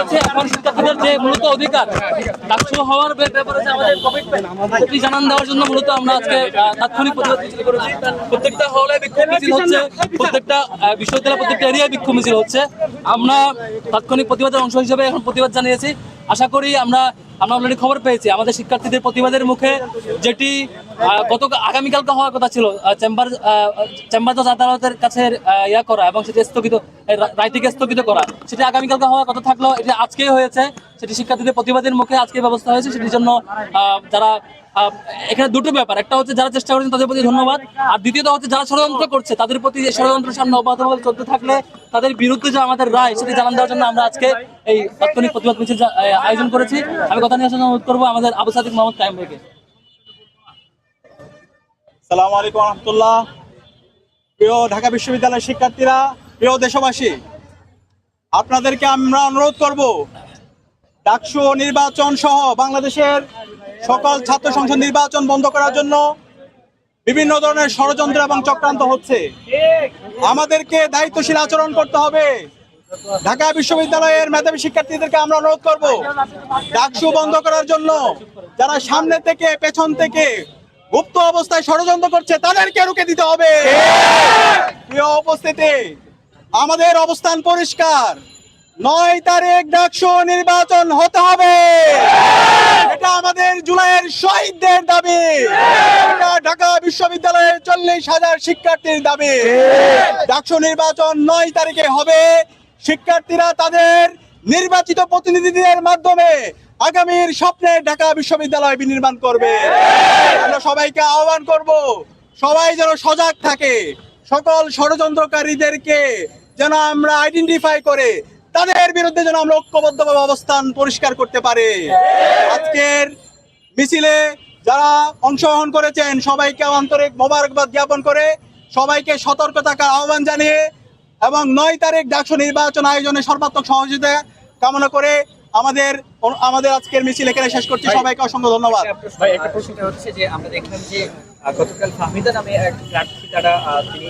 হচ্ছে এখন শিক্ষার্থীদের যে মূলত অধিকার ডাকসু হওয়ার ব্যাপারে যে আমাদের কমিটমেন্ট সেটি জানান দেওয়ার জন্য মূলত আমরা আজকে তাৎক্ষণিক প্রতিবাদ মিছিল করেছি। প্রত্যেকটা হলে বিক্ষোভ মিছিল হচ্ছে প্রত্যেকটা বিশ্ববিদ্যালয় প্রত্যেকটা এরিয়ায় বিক্ষোভ মিছিল হচ্ছে। আমরা তাৎক্ষণিক প্রতিবাদের অংশ হিসেবে এখন প্রতিবাদ জানিয়েছি। আশা করি আমরা আমরা অলরেডি খবর পেয়েছি। আমাদের শিক্ষার্থীদের প্রতিবাদের মুখে যেটি গত আগামীকালকে হওয়ার কথা ছিল। চেম্বার চেম্বার জজ আদালতের কাছে ইয়া করা এবং সেটি স্থগিত রায়টিকে স্থগিত করা। সেটি আগামীকালকে হওয়ার কথা এটি আজকেই হয়েছে। সেটি শিক্ষার্থীদের প্রতিবাদের মুখে আজকে ব্যবস্থা হয়েছে। সেটির জন্য যারা এখানে দুটো ব্যাপার। একটা হচ্ছে যারা চেষ্টা করেছেন তাদের প্রতি ধন্যবাদ। আর দ্বিতীয়ত হচ্ছে যারা ষড়যন্ত্র করছে, তাদের প্রতি এই ষড়যন্ত্রের সামনে অব্যাহতভাবে চলতে থাকলে তাদের বিরুদ্ধে যে আমাদের রায়, সেটি জানান দেওয়ার জন্য আমরা আজকে এই তাৎক্ষণিক প্রতিবাদ মিছিল আয়োজন করেছি। আমি কথা নিয়ে অনুরোধ করব আমাদের আবু সাদিক মোহাম্মদ কায়েম ভাইকে। সালাম আলাইকুম রহমতুল্লাহ। প্রিয় ঢাকা বিশ্ববিদ্যালয়ের শিক্ষার্থীরা, প্রিয় দেশবাসী, আপনাদেরকে আমরা অনুরোধ করব, ডাকসু নির্বাচন সহ বাংলাদেশের সকল ছাত্র সংসদ নির্বাচন বন্ধ করার জন্য বিভিন্ন ধরনের ষড়যন্ত্র এবং চক্রান্ত হচ্ছে। আমাদেরকে দায়িত্বশীল আচরণ করতে হবে। ঢাকা বিশ্ববিদ্যালয়ের মেধাবী শিক্ষার্থীদেরকে আমরা অনুরোধ করব, ডাকসু বন্ধ করার জন্য যারা সামনে থেকে, পেছন থেকে গুপ্ত অবস্থায় ষড়যন্ত্র করছে, তাদেরকে রুখে দিতে হবে। উপস্থিতি আমাদের অবস্থান পরিষ্কার। নয় তারিখ ডাকসু নির্বাচন হতে হবে। এটা আমাদের জুলাইয়ের শহীদদের দাবি। ঢাকা বিশ্ববিদ্যালয়ের চল্লিশ হাজার শিক্ষার্থীর দাবি। ডাকসু নির্বাচন নয় তারিখে হবে। শিক্ষার্থীরা তাদের নির্বাচিত প্রতিনিধিদের মাধ্যমে আগামীর স্বপ্নে ঢাকা বিশ্ববিদ্যালয় বিনির্মাণ করবে। আমরা সবাইকে আহ্বান করব, সবাই যেন সজাগ থাকে। সকল ষড়যন্ত্রকারীদেরকে যেন আমরা আইডেন্টিফাই করে, তাদের বিরুদ্ধে যেন আমরা ঐক্যবদ্ধভাবে অবস্থান পরিষ্কার করতে পারে। আজকের মিছিলে যারা অংশগ্রহণ করেছেন, সবাইকে আন্তরিক মোবারকবাদ জ্ঞাপন করে সবাইকে সতর্ক থাকার আহ্বান জানিয়ে এবং নয় তারিখ ডাকসু নির্বাচন আয়োজনে সর্বাত্মক সহযোগিতা কামনা করে আমাদের আমাদের আজকের মিছিল এখানে শেষ করছি। সবাইকে অসংখ্য ধন্যবাদ। ভাই একটা প্রশ্নটা হচ্ছে যে আমরা দেখলাম যে গতকাল ফাহমিদা নামে এক প্রার্থী তারা তিনি